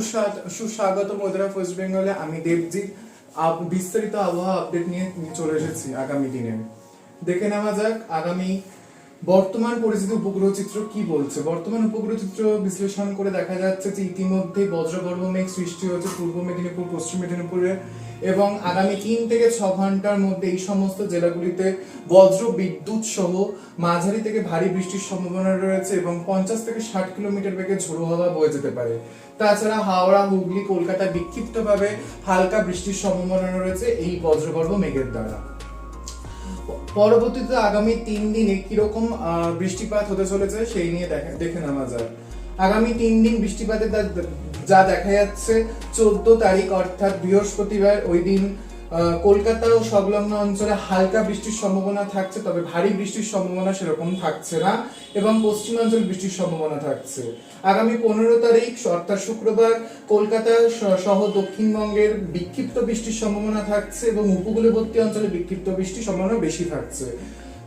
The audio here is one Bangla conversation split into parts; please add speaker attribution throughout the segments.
Speaker 1: সুস্বা- সুস্বাগতম ওয়েদার ওয়েস্ট বেঙ্গলে আমি দেবজিৎ। বিস্তারিত আবহাওয়া আপডেট নিয়ে চলে এসেছি আগামী দিনে। দেখে নেওয়া যাক আগামী বর্তমান পরিস্থিতি উপগ্রহ চিত্র কি বলছে। বর্তমান উপগ্রহ চিত্র বিশ্লেষণ করে দেখা যাচ্ছে যে ইতিমধ্যে বজ্রগর্ভ মেঘ সৃষ্টি হয়েছে পূর্ব মেদিনীপুর, পশ্চিম মেদিনীপুরে। এবং আগামী তিন থেকে ছ ঘণ্টার মধ্যে এই সমস্ত জেলাগুলিতে বজ্র বিদ্যুৎ সহ মাঝারি থেকে ভারী বৃষ্টির সম্ভাবনা রয়েছে এবং পঞ্চাশ থেকে ষাট কিলোমিটার বেগে ঝোড়ো হাওয়া বয়ে যেতে পারে। তাছাড়া হাওড়া, হুগলি, কলকাতা বিক্ষিপ্তভাবে হালকা বৃষ্টির সম্ভাবনা রয়েছে এই বজ্রগর্ভ মেঘের দ্বারা। পরবর্তীতে আগামী তিন দিনে কীরকম বৃষ্টিপাত হতে চলেছে সেই নিয়ে দেখে নেওয়া যায় আগামী তিন দিন বৃষ্টিপাতের যা- দেখা যাচ্ছে, চোদ্দ তারিখ অর্থাৎ বৃহস্পতিবার ওই দিন কলকাতা ও সংলগ্ন অঞ্চলে হালকা বৃষ্টির সম্ভাবনা থাকছে, তবে ভারী বৃষ্টির সম্ভাবনা সেরকম থাকছে না এবং পশ্চিমাঞ্চল বৃষ্টির সম্ভাবনা থাকছে। আগামী পনেরো তারিখ, অর্থাৎ শুক্রবার, কলকাতা সহ দক্ষিণবঙ্গের বিক্ষিপ্ত বৃষ্টির সম্ভাবনা থাকছে এবং উপকূলবর্তী অঞ্চলে বিক্ষিপ্ত বৃষ্টির সম্ভাবনা বেশি থাকছে।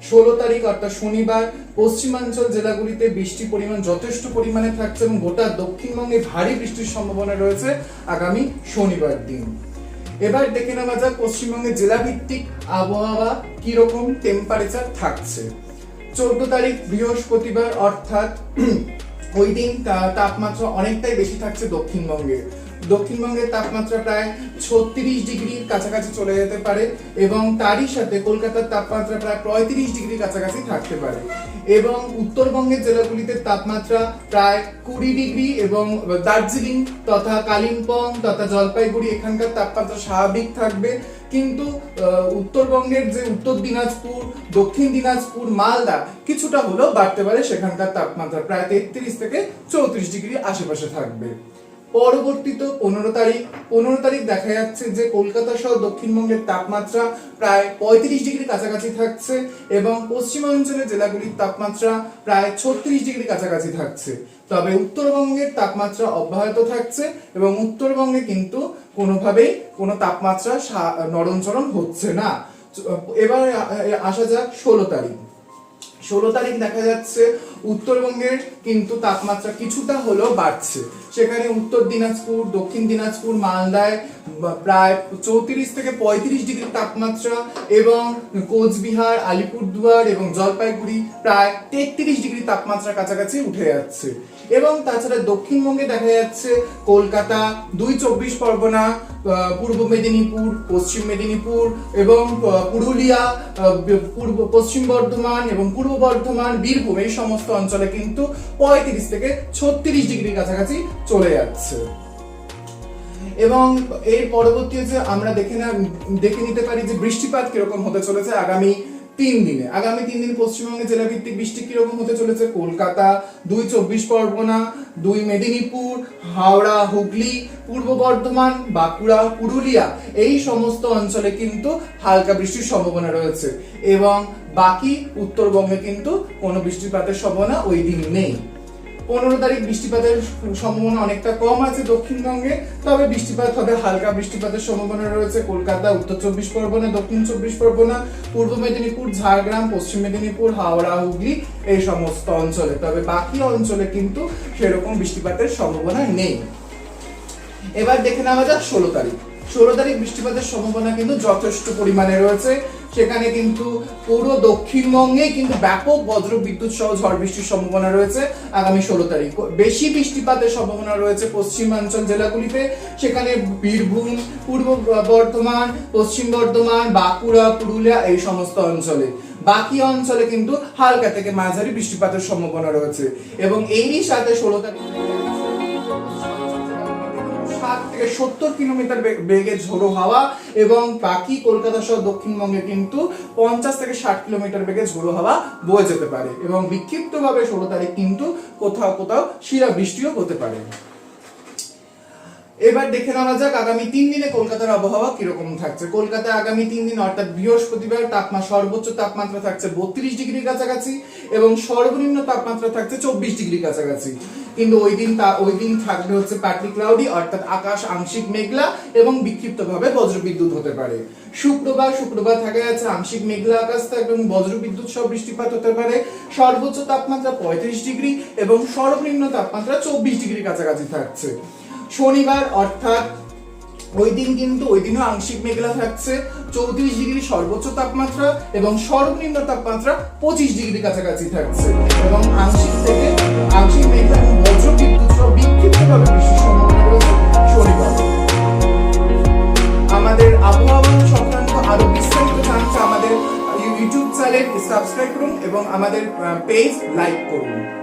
Speaker 1: ষোলো তারিখ, অর্থাৎ শনিবার, পশ্চিমাঞ্চল জেলাগুলিতে বৃষ্টির পরিমাণ যথেষ্ট পরিমাণে থাকছে এবং গোটা দক্ষিণবঙ্গে ভারী বৃষ্টির সম্ভাবনা রয়েছে আগামী শনিবার দিন। এবার দেখে নেওয়া যাক পশ্চিমবঙ্গের জেলাভিত্তিক আবহাওয়া কীরকম টেম্পারেচার থাকছে। চোদ্দ তারিখ, বৃহস্পতিবার, অর্থাৎ ওই দিন তাপমাত্রা অনেকটাই বেশি থাকছে দক্ষিণবঙ্গে। দক্ষিণবঙ্গের তাপমাত্রা প্রায় ছত্রিশ ডিগ্রির কাছাকাছি চলে যেতে পারে এবং তারই সাথে কলকাতার তাপমাত্রা প্রায় পঁয়ত্রিশ ডিগ্রির কাছাকাছি থাকতে পারে। এবং উত্তরবঙ্গের জেলাগুলিতে তাপমাত্রা প্রায় কুড়ি ডিগ্রি এবং দার্জিলিং তথা কালিম্পং তথা জলপাইগুড়ি এখানকার তাপমাত্রা স্বাভাবিক থাকবে। কিন্তু উত্তরবঙ্গের যে উত্তর দিনাজপুর, দক্ষিণ দিনাজপুর, মালদা কিছুটা হলেও বাড়তে পারে সেখানকার তাপমাত্রা। প্রায় তেত্রিশ থেকে চৌত্রিশ ডিগ্রি আশেপাশে থাকবে। পরবর্তীতে পনেরো তারিখ। পনেরো তারিখ দেখা যাচ্ছে যে কলকাতা সহ দক্ষিণবঙ্গের তাপমাত্রা প্রায় পঁয়ত্রিশ ডিগ্রি কাছাকাছি থাকছে এবং পশ্চিমাঞ্চলের জেলাগুলির তাপমাত্রা প্রায় ছত্রিশ ডিগ্রি কাছাকাছি থাকছে। তবে উত্তরবঙ্গের তাপমাত্রা অব্যাহত থাকছে এবং উত্তরবঙ্গে কিন্তু কোনোভাবেই কোনো তাপমাত্রা নরমচরণ হচ্ছে না। এবার আসা যাক ষোলো তারিখ। ষোলো তারিখ দেখা যাচ্ছে, উত্তরবঙ্গের কিন্তু তাপমাত্রা কিছুটা হলেও বাড়ছে। সেখানে উত্তর দিনাজপুর, দক্ষিণ দিনাজপুর, মালদায় প্রায় চৌত্রিশ থেকে পঁয়ত্রিশ ডিগ্রি তাপমাত্রা এবং কোচবিহার, আলিপুরদুয়ার এবং জলপাইগুড়ি প্রায় তেত্রিশ ডিগ্রি তাপমাত্রা কাছাকাছি উঠে যাচ্ছে। এবং তাছাড়া দক্ষিণবঙ্গে দেখা যাচ্ছে কলকাতা, দুই চব্বিশ পরগনা পূর্ব মেদিনীপুর, পশ্চিম মেদিনীপুর এবং পুরুলিয়া পূর্ব, পশ্চিম বর্ধমান এবং পূর্ব বর্ধমান, বীরভূম এই সমস্ত অঞ্চলে কিন্তু পঁয়ত্রিশ থেকে ছত্রিশ ডিগ্রির কাছাকাছি চলে যাচ্ছে। এবং এর পরবর্তী হচ্ছে আমরা দেখে না, দেখে নিতে পারি যে বৃষ্টিপাত কীরকম হতে চলেছে আগামী তিন দিনে। আগামী তিন দিন পশ্চিমবঙ্গে জেলা ভিত্তিক বৃষ্টি কীরকম হতে চলেছে? কলকাতা, দুই চব্বিশ পরগনা, দুই মেদিনীপুর, হাওড়া, হুগলি, পূর্ব বর্ধমান, বাঁকুড়া, পুরুলিয়া। এই সমস্ত অঞ্চলে কিন্তু হালকা বৃষ্টির সম্ভাবনা রয়েছে। এবং বাকি উত্তরবঙ্গে কিন্তু কোনো বৃষ্টিপাতের সম্ভাবনা ওই দিন নেই। পনেরো তারিখ বৃষ্টিপাতের সম্ভাবনা অনেকটা কম আছে দক্ষিণবঙ্গে, তবে বৃষ্টিপাত হবে হালকা বৃষ্টিপাতের সম্ভাবনা রয়েছে কলকাতা, উত্তর চব্বিশ পরগনা, দক্ষিণ চব্বিশ পরগনা, পূর্ব মেদিনীপুর, ঝাড়গ্রাম, পশ্চিম মেদিনীপুর, হাওড়া, হুগলি এই সমস্ত অঞ্চলে। তবে বাকি অঞ্চলে কিন্তু সেরকম বৃষ্টিপাতের সম্ভাবনা নেই। এবার দেখে নেওয়া যাক ষোলো তারিখ। ষোলো তারিখ বৃষ্টিপাতের সম্ভাবনা কিন্তু যথেষ্ট পরিমাণে রয়েছে। সেখানে কিন্তু পুরো দক্ষিণবঙ্গে কিন্তু ব্যাপক বজ্র বিদ্যুৎ সহ ঝড় বৃষ্টির সম্ভাবনা রয়েছে আগামী ষোলো তারিখ। বেশি বৃষ্টিপাতের সম্ভাবনা রয়েছে পশ্চিমাঞ্চল জেলাগুলিতে। সেখানে বীরভূম, পূর্ব বর্ধমান, পশ্চিম বর্ধমান, বাঁকুড়া, পুরুলিয়া এই সমস্ত অঞ্চলে। বাকি অঞ্চলে কিন্তু হালকা থেকে মাঝারি বৃষ্টিপাতের সম্ভাবনা রয়েছে। এবং এরই সাথে ষোলো তারিখ ষাট থেকে সত্তর কিলোমিটার বেগে ঝোড়ো হাওয়া এবং বাকি কলকাতা সহ দক্ষিণবঙ্গে কিন্তু পঞ্চাশ থেকে ষাট কিলোমিটার বেগে ঝোড়ো হাওয়া বয়ে যেতে পারে এবং বিক্ষিপ্তভাবে ষোলো তারিখ কিন্তু কোথাও কোথাও শিলা বৃষ্টিও হতে পারে। এবার দেখে নেওয়া যাক আগামী তিন দিনে কলকাতার আবহাওয়া কীরকম থাকছে। কলকাতায় আগামী তিন দিন, অর্থাৎ বৃহস্পতিবার তাপমাত্রা সর্বোচ্চ তাপমাত্রা থাকছে বত্রিশ ডিগ্রির কাছাকাছি এবং সর্বনিম্ন তাপমাত্রা থাকছে চব্বিশ ডিগ্রির কাছাকাছি। কিন্তু ওই দিন তা ওই দিন থাকবে হচ্ছে পার্টলি ক্লাউডি অর্থাৎ আকাশ আংশিক মেঘলা এবং বিক্ষিপ্তভাবে বজ্রবিদ্যুৎ হতে পারে। শুক্রবার শুক্রবার থাকা যাচ্ছে আংশিক মেঘলা আকাশ থাকবে এবং বজ্রবিদ্যুৎ সহ বৃষ্টিপাত হতে পারে। সর্বোচ্চ তাপমাত্রা পঁয়ত্রিশ ডিগ্রি এবং সর্বনিম্ন তাপমাত্রা চব্বিশ ডিগ্রির কাছাকাছি থাকছে। শনিবার, অর্থাৎ ওই দিন কিন্তু, ওই দিনও আংশিক মেঘলা থাকছে। চৌত্রিশ ডিগ্রি সর্বোচ্চ তাপমাত্রা এবং সর্বনিম্ন তাপমাত্রা পঁচিশ ডিগ্রি কাছাকাছি থাকছে। এবং আংশিক থেকে আংশিক মেঘলা এবং বজ্র বিদ্যুৎ সহ বিক্ষিপ্তভাবে বৃষ্টির সম্ভাবনা রয়েছে শনিবার। আমাদের আবহাওয়া সংক্রান্ত আরও বিস্তারিত জানতে আমাদের ইউটিউব চ্যানেল সাবস্ক্রাইব করুন এবং আমাদের পেজ লাইক করুন।